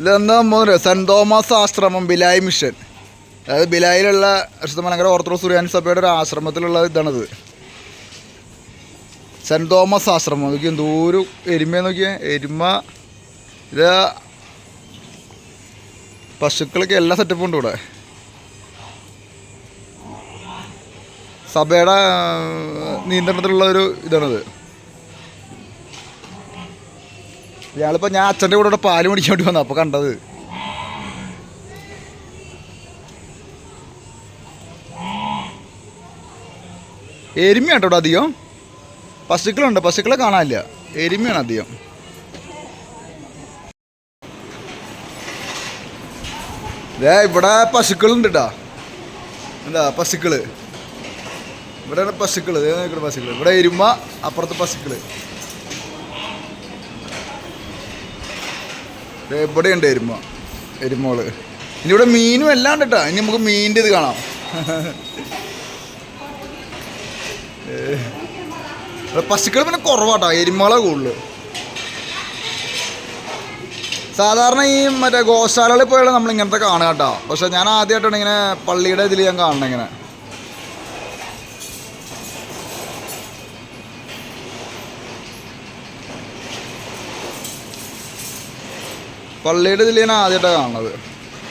ഇതെന്താ saint Thomas ആശ്രമം Bhilai mission. അതായത് ബിലായിലുള്ള വിശുദ്ധ ഓർത്തഡോക്സ് സുറിയാനി സഭയുടെ ഒരു ആശ്രമത്തിലുള്ള ഇതാണിത്. സെന്റ് തോമസ് ആശ്രമം നോക്കി എന്തോരം എരുമ നോക്കിയാൽ എരുമ. ഇത് പശുക്കൾക്ക് എല്ലാ സെറ്റപ്പും ഉണ്ട് ഇവിടെ. സഭയുടെ നിയന്ത്രണത്തിലുള്ള ഒരു ഇതാണിത്. ഇയാളിപ്പോൾ ഞാൻ അച്ഛന്റെ കൂടെ ഇവിടെ പാൽ മേടിക്കാൻ വന്നു അപ്പോൾ കണ്ടത്. എരുമയാണ് ഇവിടെ അധികം. പശുക്കളുണ്ട് പശുക്കളെ കാണാനില്ല. എരുമയാണ് അധികം. ദേ ഇവിടെ പശുക്കളുണ്ട് കേട്ടാ എന്താ പശുക്കൾ? ഇവിടെയാണ് പശുക്കൾ. പശുക്കൾ. ഇവിടെ എരുമ അപ്പുറത്ത് പശുക്കൾ. ഇവിടെയുണ്ട് എരുമ എരുമോൾ ഇനി ഇവിടെ മീനും എല്ലാം ഉണ്ട് ഇനി നമുക്ക് മീനിന്റെ ഇത് കാണാം. പശുക്കൾ പിന്നെ കുറവാട്ടോ. എരുമകളെ കൂടുതൽ സാധാരണ ഈ മറ്റേ ഗോശാലകളിൽ പോയാലും നമ്മൾ ഇങ്ങനത്തെ കാണുക കേട്ടോ പക്ഷെ ഞാൻ ആദ്യമായിട്ടാണ് ഇങ്ങനെ പള്ളിയുടെ ഇതിൽ ഞാൻ കാണണം ഇങ്ങനെ. പള്ളിയുടെ ഇതിൽ ഞാൻ ആദ്യമായിട്ടാണ് കാണുന്നത്.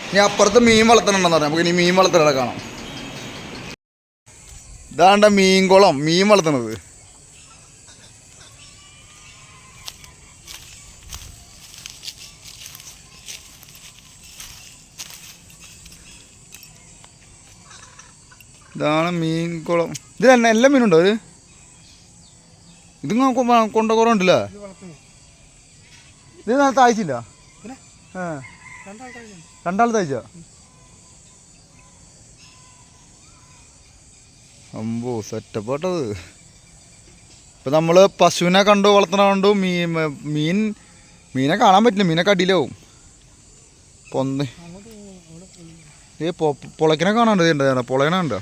ഇനി അപ്പുറത്ത് മീൻ വളർത്തണുണ്ടെന്ന് പറയാം. നമുക്ക് ഇനി മീൻ വളർത്തണ കാണാം. ഇതാണ്ട മീൻകുളം മീൻ വളർത്തണത്. ഇതാണ് മീൻകുളം. ഇത് തന്നെ എല്ലാ മീനുണ്ടോ ഇത്? ഇത് കൊണ്ട കുറവുണ്ടല്ലേ? ഇത് നേരത്തെ അയച്ചില്ല രണ്ടാളത്തെ അയച്ച അമ്പോ സെറ്റപ്പ് ഇപ്പൊ നമ്മൾ നമ്മൾ പശുവിനെ കണ്ടു വളർത്തണ കണ്ടു മീൻ മീൻ മീനെ കാണാൻ പറ്റില്ല മീനെ അടിയിലാവും പൊന്ന് ഏ പൊളക്കിനെ കാണാണ്ട് ഉണ്ട് പൊളകിനെ കണ്ടോ?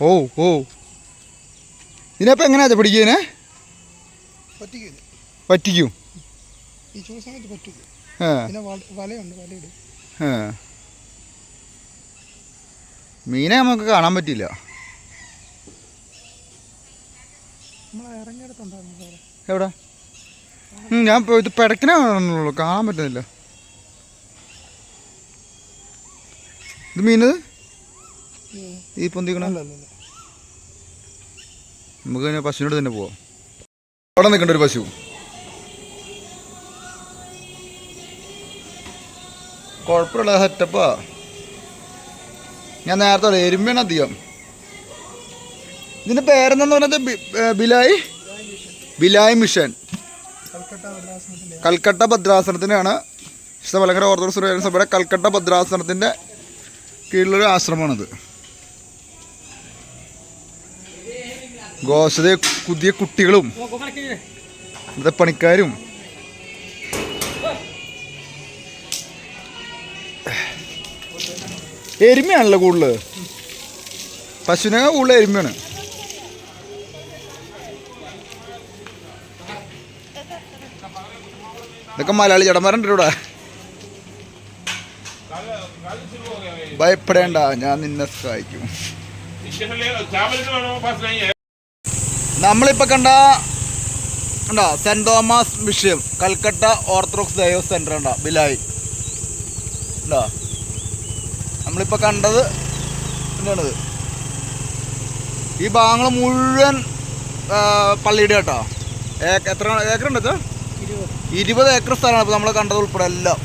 ഓ ഓ. ഇതിനപ്പം എങ്ങനെയാ പിടിക്കുന്നതിനെ പറ്റിക്കും ഈ ചൂട് സമയത്ത് പറ്റിക്കും. ആ. പിന്നെ വല- വലയുണ്ട് വലയിടും. ആ. മീനെ നമുക്ക് കാണാൻ പറ്റില്ല എവിടെ? ഞാൻ ഇത് പിടക്കിനെ കാണുന്നുള്ളൂ. കാണാൻ പറ്റുന്നില്ല. ഇത് മീനത്? ഈ പൊന്തിക്കണ? അല്ല അല്ല അല്ല. നമുക്ക് പശുവിനോട് തന്നെ പോവാം. അവിടെ നിൽക്കേണ്ട ഒരു പശു. കുഴപ്പമില്ല സെറ്റപ്പാ ഞാൻ നേരത്തെ എരുമയാണ് അധികം. ഇതിന്റെ പേരെന്താന്ന് പറഞ്ഞത്? ബിലായി? ബിലായി മിഷൻ. കൽക്കട്ട ഭദ്രാസനത്തിനാണ് വിശുദ്ധമലങ്കര ഓർത്തഡോക്സ് സഭയുടെ കൽക്കട്ട ഭദ്രാസനത്തിന്റെ കീഴിലൊരു ആശ്രമമാണിത്. ഗോശത പുതിയ കുട്ടികളും ഇവിടുത്തെ പണിക്കാരും. എരുമയാണല്ലോ കൂടുതൽ പശുവിനെ കൂടുതൽ എരുമയാണ്. ഇതൊക്കെ മലയാളി ചേട്ടന്മാരുണ്ട് ഇവിടെ. ഭയപ്പെടേണ്ട ഞാൻ നിന്നെ സഹായിക്കും. നമ്മളിപ്പോൾ കണ്ട ഉണ്ടോ saint Thomas mission Calcutta Orthodox ദൈവ സെന്റർ ഉണ്ടോ ബിലായി. ഉണ്ടോ നമ്മളിപ്പോൾ കണ്ടത് എന്താണത് ഈ ഭാഗങ്ങൾ മുഴുവൻ പള്ളിയുടെ കേട്ടോ ഏക്കർ എത്ര ഏക്കർ ഉണ്ട് ഇരുപത്. ഏക്കർ സ്ഥലമാണ് ഇപ്പോൾ നമ്മൾ കണ്ടത് ഉൾപ്പെടെ എല്ലാം.